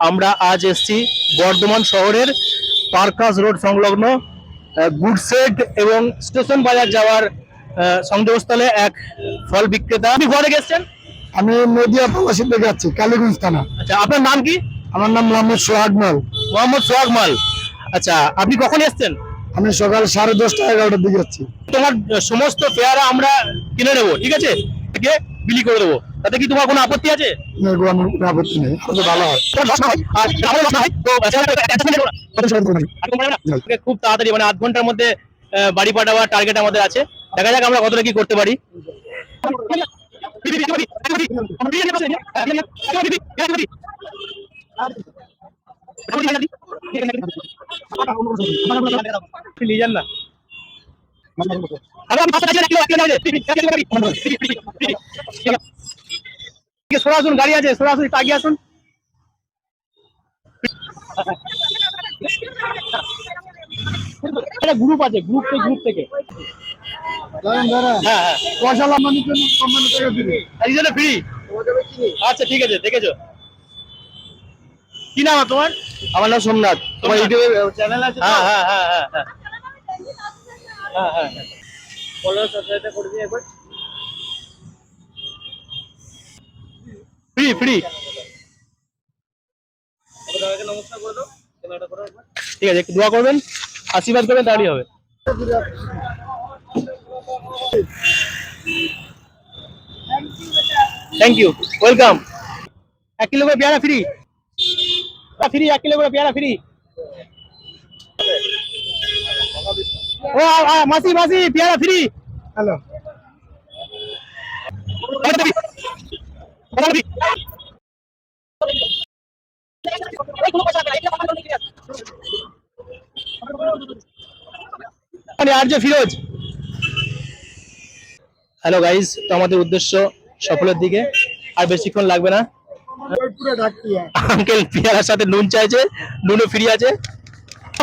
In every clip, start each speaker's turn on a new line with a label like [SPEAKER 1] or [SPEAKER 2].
[SPEAKER 1] আমরা আজ এসছি বর্ধমান শহরের পার্কাস রোড সংলগ্ন গুডসেড এবং স্টেশন বাজার যাওয়ার সংযোগস্থলে এক ফল বিক্রেতা। আপনি ঘরে গেছেন
[SPEAKER 2] আমি নদিয়া প্রবাসী থেকে যাচ্ছি কালীগঞ্জ থানা।
[SPEAKER 1] আচ্ছা আপনার নাম কি?
[SPEAKER 2] আমার নাম মোহাম্মদ সোহাগ মাল।
[SPEAKER 1] মোহাম্মদ সোহাগ মাল। আচ্ছা আপনি কখন এসছেন?
[SPEAKER 2] আমি সকাল সাড়ে দশটা এগারোটার দিকে যাচ্ছি।
[SPEAKER 1] তোমার সমস্ত পেয়ারা আমরা কিনে নেব ঠিক আছে? বিলি করে দেবো। তাতে কি তোমার কোনো আপত্তি আছে খুব তাড়াতাড়ি মানে আধ ঘণ্টার মধ্যে বাড়ি পাঠাবার টার্গেট আমাদের আছে দেখা যাক আমরা কতটা কি করতে পারি লিজান না আমরা সরে আসুন গাড়ি আছে সরে আসুন একটু আসুন। একটা গ্রুপ আছে গ্রুপ থেকে গ্রুপ থেকে। হ্যাঁ হ্যাঁ। ফ্রি আচ্ছা ঠিক আছে দেখেছ? কি নাম তোমার?
[SPEAKER 2] আমার নাম সোমনাথ।
[SPEAKER 1] তোমার ইউটিউবে
[SPEAKER 2] চ্যানেল আছে
[SPEAKER 1] হ্যাঁ হ্যাঁ হ্যাঁ হ্যাঁ হ্যাঁ। হ্যাঁ হ্যাঁ ফ্রি ঠিক আছে একটু দোয়া করবেন আশীর্বাদ করবেন তাহলেই হবে। থ্যাংক ইউ ওয়েলকাম এক কিলো করে পেয়ারা ফ্রি ফ্রি এক কিলো করে পেয়ারা ফ্রি ও মাসি মাসি পেয়ারা free
[SPEAKER 2] hello
[SPEAKER 1] Arya Firoz. Hello guys তো আমাদের উদ্দেশ্য সফলের দিকে। আর বেশিক্ষণ লাগবে না। আঙ্কেল পেয়ারার সাথে নুন চাইছে নুনও ফ্রি আছে।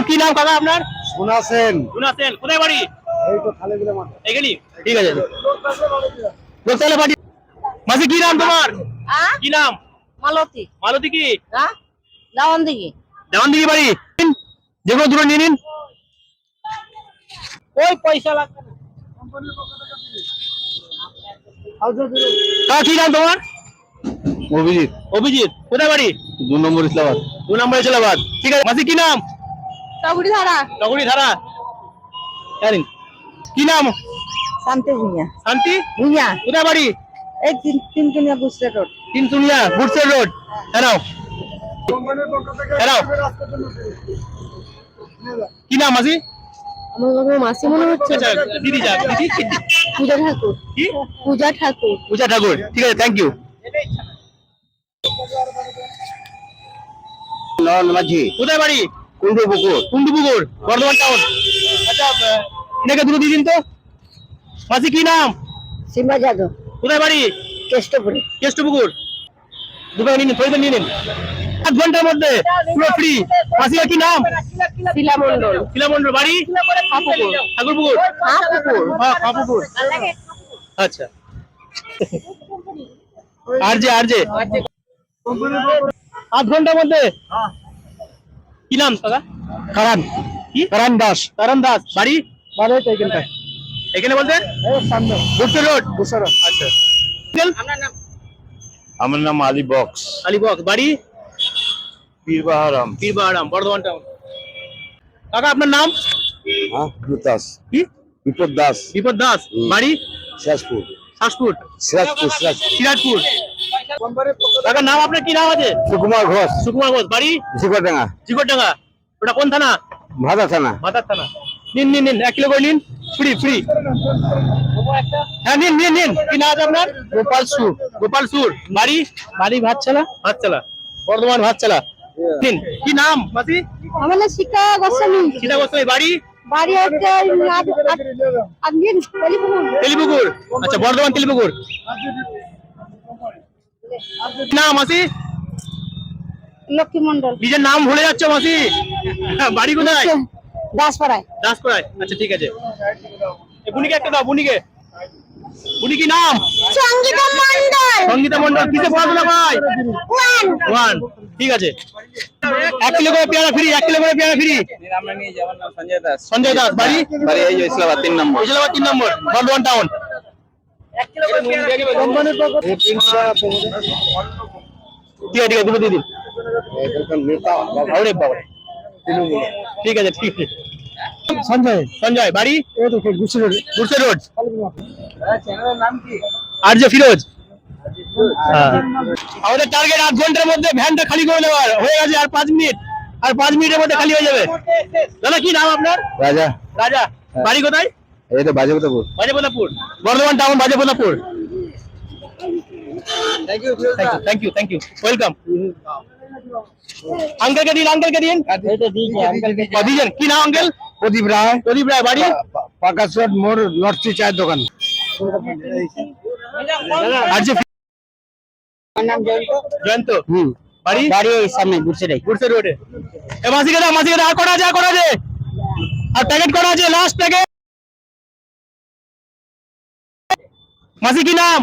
[SPEAKER 1] কি নাম কাকা আপনার?
[SPEAKER 2] সোনা সেন।
[SPEAKER 1] কোথায় বাড়ি?
[SPEAKER 2] এই তো খালে দিলে মাথা
[SPEAKER 1] এখানে ঠিক আছে। লোকসালে বাড়ি মাসি কি নাম তোমার? কি নাম?
[SPEAKER 3] মালতী।
[SPEAKER 1] মালতী কি?
[SPEAKER 3] হ্যাঁ দাওয়ান দিকে
[SPEAKER 1] দেওয়ান দিঘি বাড়ি। নিন, যে কোনো দূরে নিয়ে নিন।
[SPEAKER 3] ওই পয়সা লাগবে না।
[SPEAKER 1] কি নাম তোমার?
[SPEAKER 2] অভিজিৎ।
[SPEAKER 1] অভিজিৎ কোথায় বাড়ি?
[SPEAKER 2] দু নম্বর ইসলামাবাদ।
[SPEAKER 1] দু নম্বর ইসলামাবাদ। ঠিক আছে মাসি কি নাম?
[SPEAKER 3] চাবুড়ি ধারা
[SPEAKER 1] ধারা জানিন কি নাম?
[SPEAKER 3] শান্তি ভুঁইয়া
[SPEAKER 1] শান্তি?
[SPEAKER 3] ভুঁইয়া
[SPEAKER 1] কোথায় বাড়ি?
[SPEAKER 3] এই তিন তিন কিনিয়া গুজরাট রোড।
[SPEAKER 1] তিনসুনিয়া গুডসের রোড হ্যাঁ হ্যালো কি নাম মাসি?
[SPEAKER 3] আমার বাবা মাসি মনে হচ্ছে
[SPEAKER 1] আচ্ছা দিদি যা দিদি
[SPEAKER 3] পূজা ঠাকুর।
[SPEAKER 1] কি?
[SPEAKER 3] পূজা ঠাকুর।
[SPEAKER 1] পূজা ঠাকুর ঠিক আছে থ্যাংক ইউ
[SPEAKER 2] নন মাঝি।
[SPEAKER 1] কোথায় বাড়ি?
[SPEAKER 2] কুন্ডু পুকুর
[SPEAKER 1] বর্ধমান টাউন আচ্ছা দুটো দিয়ে দিন তো। মাসি কি নাম?
[SPEAKER 3] সীমা যাদব।
[SPEAKER 1] কোথায় বাড়ি?
[SPEAKER 3] কেষ্টপুরে।
[SPEAKER 1] কেষ্টপুকুর। দুটো নিন পয়সা নিয়ে নিন। আধ ঘণ্টার মধ্যে পুরো ফ্রি কি নাম?
[SPEAKER 3] শিলা মন্ডল
[SPEAKER 1] শিলামন্ডল বাড়ি?
[SPEAKER 3] ঠাকুর
[SPEAKER 1] ঠাকুরপুকুর? হ্যাঁ আচ্ছা। আর যে আর যে। আধ ঘণ্টার মধ্যে। কি নাম কাকা?
[SPEAKER 2] কারান।
[SPEAKER 1] কি?
[SPEAKER 2] কারান দাস।
[SPEAKER 1] তারান দাস। বাড়ি?
[SPEAKER 2] মানে এখানটায়।
[SPEAKER 1] এখানে বলতে?
[SPEAKER 2] সামনে।
[SPEAKER 1] গুপ্ত রোড। আচ্ছা।
[SPEAKER 4] আমার নাম আলী বক্স।
[SPEAKER 1] আলিবক বাড়ি?
[SPEAKER 4] পীরবাহারাম
[SPEAKER 1] বীরবাহারাম বর্ধমান টাউন কাকা আপনার নাম?
[SPEAKER 4] হ্যাঁ দাস।
[SPEAKER 1] কি?
[SPEAKER 4] বিপদ দাস।
[SPEAKER 1] বিপদ দাস। বাড়ি?
[SPEAKER 4] সিরাজপুর।
[SPEAKER 1] শাসপুর।
[SPEAKER 4] সিরাজপুর সিরাজপুর।
[SPEAKER 1] কাকার নাম আপনার কি নাম আছে?
[SPEAKER 4] সুকুমার ঘোষ।
[SPEAKER 1] সুকুমার ঘোষ। বাড়ি?
[SPEAKER 4] জিগরডাঙ্গা।
[SPEAKER 1] জিগরডাঙ্গা। ওটা কোন থানা?
[SPEAKER 4] ভাদা থানা।
[SPEAKER 1] ভাতার থানা। নিন নিন নিন এক কিলো করে নিন। Free free. হ্যাঁ নিন নিন নিন। কি নাম আছে আপনার? গোপাল সুর। গোপাল সুর। বাড়ি? বাড়ি ভাতচালা ভাতচালা বর্ধমান ভাতচালা কি নাম মাসি?
[SPEAKER 3] আমার নাম শিখা গোস্বামী।
[SPEAKER 1] সীতা গোস্বামী বাড়ি?
[SPEAKER 3] বাড়ি হচ্ছে তেলিপুকুর।
[SPEAKER 1] তেলিপুকুর? আচ্ছা বর্ধমান তেলিপুকুর। না মাসি?
[SPEAKER 3] লক্ষ্মী মন্ডল
[SPEAKER 1] নিজের নাম ভুলে যাচ্ছ মাসি? বাড়ি কোথায়?
[SPEAKER 3] দাসপাড়ায়।
[SPEAKER 1] দাসপাড়ায়। আচ্ছা ঠিক আছে। বুনিকে একটা দাও বুনিকে। উনি কি নাম?
[SPEAKER 3] সঙ্গীতা মন্ডল
[SPEAKER 1] সঙ্গীতা মন্ডল কিসে পড়াশোনা করায়?
[SPEAKER 3] ওয়ান।
[SPEAKER 1] ওয়ান ঠিক আছে। এক কিলো করে পেয়ারা ফ্রি এক কিলো করে পেয়ারা ফ্রি।
[SPEAKER 5] সঞ্জয় দাস।
[SPEAKER 1] সঞ্জয় দাস বাড়ি?
[SPEAKER 5] বাড়ি এই যে ইসলামাবাদ তিন নম্বর।
[SPEAKER 1] ইসলামাবাদ তিন নম্বর বর্ধমান টাউন। ঠিক আছে ঠিক আছে দুটো দিয়ে দিন। ঠিক আছে ঠিক আছে।
[SPEAKER 2] সঞ্জয়
[SPEAKER 1] সঞ্জয় বাড়ি?
[SPEAKER 2] এই তো গুছি রোড।
[SPEAKER 1] গুরসে রোড। আর যে ফিরোজ। হ্যাঁ। আমাদের টার্গেট আধ ঘণ্টার মধ্যে ভ্যানটা খালি করে দেওয়ার হয়ে গেছে আর পাঁচ মিনিট আর পাঁচ মিনিটের মধ্যে খালি হয়ে যাবে। দাদা কি নাম আপনার?
[SPEAKER 4] রাজা।
[SPEAKER 1] রাজা। বাড়ি কোথায়?
[SPEAKER 4] এই তো Bajepratappur
[SPEAKER 1] Bajepratappur. Bardhaman town
[SPEAKER 5] thank you
[SPEAKER 1] thank you thank you welcome আঙ্কেলকে দিন আঙ্কেলকে দিন। কি নাম আঙ্কেল
[SPEAKER 2] প্রদীপ রায়।
[SPEAKER 1] প্রদীপ রায় বাড়ি?
[SPEAKER 2] পাকাশ রোড মোর লটসি চায়ের দোকান।
[SPEAKER 1] আর যে
[SPEAKER 3] নাম জয়ন্ত।
[SPEAKER 1] জয়ন্ত।
[SPEAKER 2] হুম।
[SPEAKER 1] বাড়ি?
[SPEAKER 2] বাড়ি ওই সামনে গুছি রাই
[SPEAKER 1] রোডে। এ মাসিকে দাও মাসিকে দাও আর কটা আছে? আর আর প্যাকেট করা আছে? লাস্ট প্যাকেট মাসি কি নাম?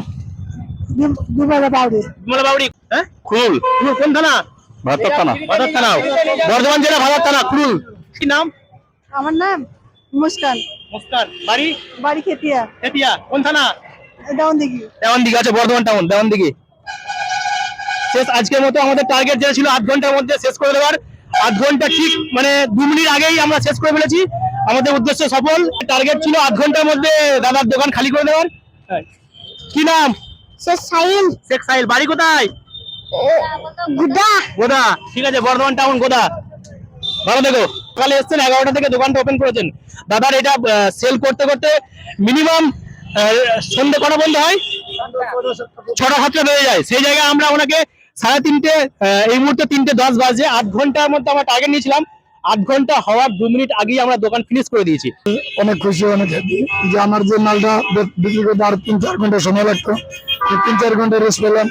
[SPEAKER 1] হ্যাঁ? খুল। কোন থানা?
[SPEAKER 4] ভাতর থানা।
[SPEAKER 1] থানা। বর্ধমান জেলা ভাদার থানা খুল। কি নাম?
[SPEAKER 3] আমার নাম মুস্কান।
[SPEAKER 1] মুস্কান বাড়ি?
[SPEAKER 3] বাড়ি খেতিয়া।
[SPEAKER 1] খেতিয়া। কোন থানা?
[SPEAKER 3] ডাউন দিঘি
[SPEAKER 1] দেওয়ান আছে বর্ধমান টাউন দেওয়ান দিঘি শেষ আজকের মতো আমাদের টার্গেট যেটা ছিল আধ ঘণ্টার মধ্যে শেষ করে দেওয়ার। আধ ঘণ্টা ঠিক মানে দু মিনিট আগেই আমরা শেষ করে ফেলেছি। আমাদের উদ্দেশ্য সফল টার্গেট ছিল আধ ঘণ্টার মধ্যে দাদার দোকান খালি করে দেওয়ার। কি নাম?
[SPEAKER 3] সে সাইন
[SPEAKER 1] শেখ সাহিল বাড়ি কোথায়?
[SPEAKER 3] গুডা
[SPEAKER 1] গোদা। ঠিক আছে বর্ধমান টাউন গোদা। ভালো দেখো সকালে এসছেন, এগারোটা থেকে দোকানটা ওপেন করেছেন। দাদার এটা সেল করতে করতে মিনিমাম সন্ধ্যে কটা বন্ধ হয়? ছটা সাতটা বেজে যায়। সেই জায়গায় আমরা ওনাকে সাড়ে তিনটে এই মুহূর্তে তিনটে দশ বাজে, আট ঘণ্টার মধ্যে আমরা টার্গেট নিয়েছিলাম। আধ ঘণ্টা হওয়ার দু মিনিট আগেই আমরা দোকান ফিনিশ করে দিয়েছি।
[SPEAKER 2] অনেক খুশি, অনেক happy যে আমার যে মালটা বিক্রি করতে আর তিন চার ঘণ্টা সময় লাগতো তিন চার ঘণ্টা রেস্ট পেলাম।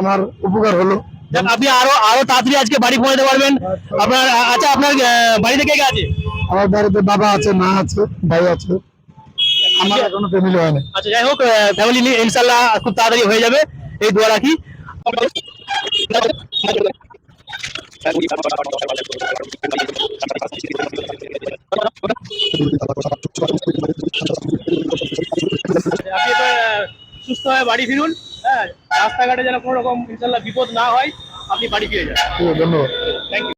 [SPEAKER 2] আমার উপকার হলো।
[SPEAKER 1] আপনি আরও আরও তাড়াতাড়ি আজকে বাড়ি পৌঁছাতে পারবেন। আপনার আচ্ছা আপনার বাড়িতে কে কে আছে?
[SPEAKER 2] আমার বাড়িতে বাবা আছে মা আছে ভাই আছে। আমার এখনও ফ্যামিলি হয় না
[SPEAKER 1] আচ্ছা যাই হোক ফ্যামিলি নিয়ে ইনশাল্লাহ খুব তাড়াতাড়ি হয়ে যাবে। এই দোয়া রাখি। আপনি সুস্থ হয়ে বাড়ি ফিরুন। হ্যাঁ রাস্তাঘাটে যেন কোনো রকম ইনশাল্লাহ বিপদ না হয়। আপনি বাড়ি ফিরে যান
[SPEAKER 2] ঠিক আছে, ধন্যবাদ